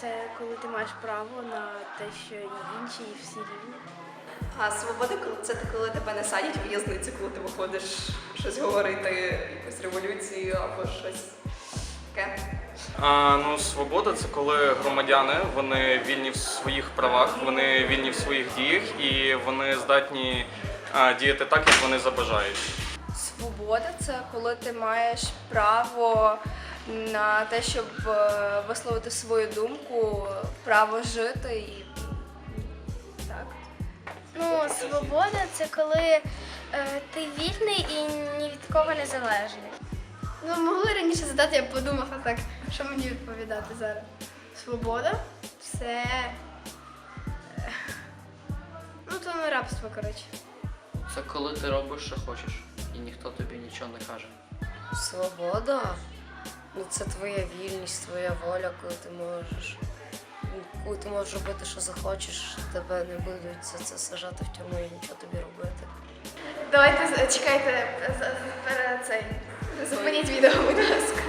це коли ти маєш право на те, що і інші, і всі рівні. А свобода коли- це коли тебе не садять в в'язницю, коли ти виходиш щось говорити, якусь революцію або щось таке. А, ну, свобода це коли громадяни вони вільні в своїх правах, вони вільні в своїх діях і вони здатні а, діяти так, як вони забажають. Свобода це коли ти маєш право на те, щоб е, висловити свою думку, право жити і так. Ну, свобода це коли е, ти вільний і ні від кого не залежний. Ну, могли раніше задати, я б подумав, а так, що мені відповідати зараз. Свобода це. е, Ну, то не рабство, коротше. Це коли ти робиш, що хочеш, і ніхто тобі нічого не каже. Свобода ну це твоя вільність, твоя воля, коли ти можеш. Коли ти можеш робити, що захочеш, тебе не будуть за це сажати в тюрму і нічого тобі робити. Давайте чекайте, цей. Зупиніть відео, будь ласка.